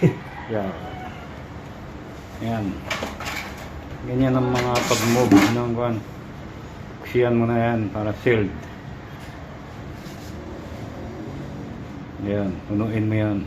Yan. Yan. Ganyan ang mga pag-move ng kwan. Kusiyan mo na yan para sealed. Yan, punuin mo yan.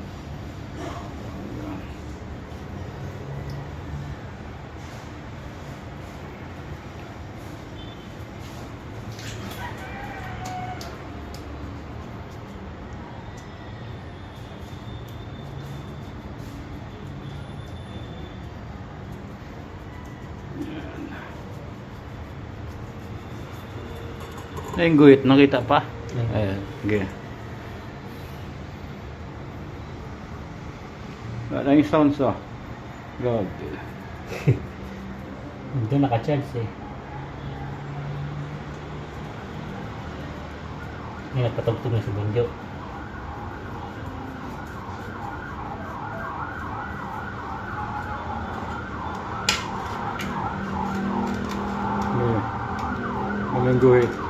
Ay, guhit, nakita pa? Ayan, sige. Wala yung sounds oh. God. Doon naka-charge eh. May nagpatugtog na sa bunjo. Walang guhit.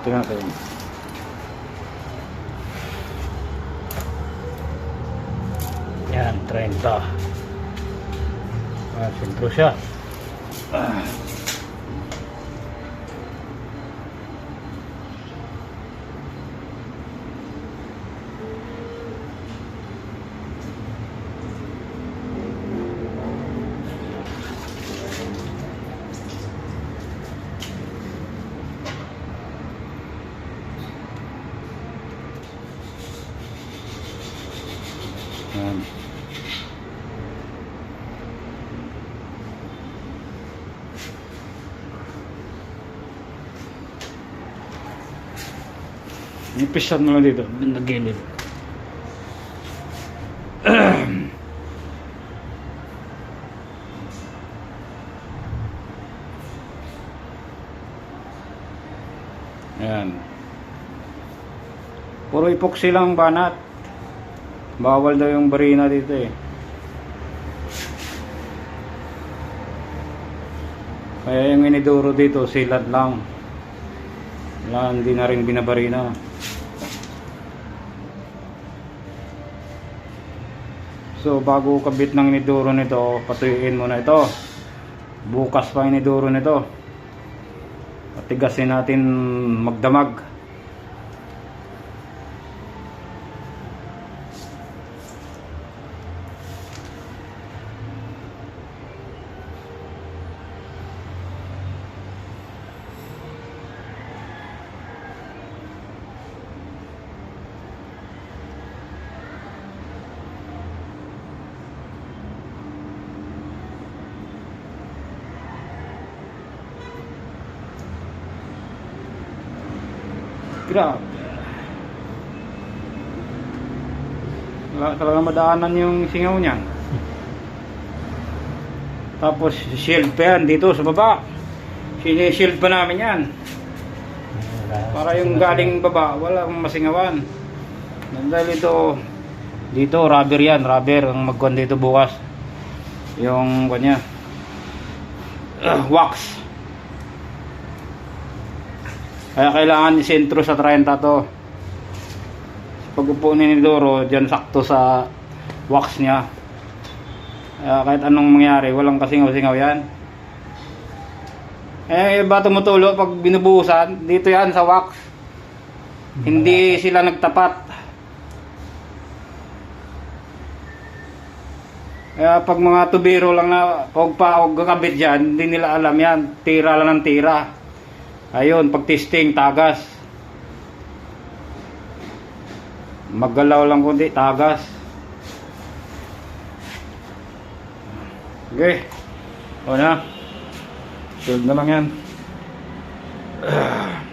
Ito natin. Yan, 30. Ah, sentro siya. Ah. Ipisan mo lang dito, nagilid. Ayan. Puro epoxy lang banat. Bawal daw yung barina dito eh. Kaya yung iniduro dito, silad lang. Wala, hindi na rin binabarina. So, bago kabit ng iniduro nito, patuyuin mo na ito. Bukas pa iniduro nito. Patigasin natin magdamag. Grabe. Wala madaanan yung singaw niyan. Tapos shield pa yan dito sa baba. Sinishield pa namin yan. Para yung galing baba, wala akong masingawan. Dahil ito, dito rubber yan, rubber ang magkuhan dito bukas. Yung kanya, ah, wax. Kaya kailangan isentro sa 30 to. Pag upo ni Doro, dyan sakto sa wax niya. Kaya kahit anong mangyari, walang kasingaw-singaw yan. Eh, iba tumutulo pag binubuhusan, dito yan sa wax. Hindi sila nagtapat. Kaya pag mga tubiro lang na pag pa o kakabit dyan, hindi nila alam yan. Tira lang ng tira. Ayun, pag testing, tagas. Maggalaw lang kundi, tagas. Okay. O na. Sunod na lang yan.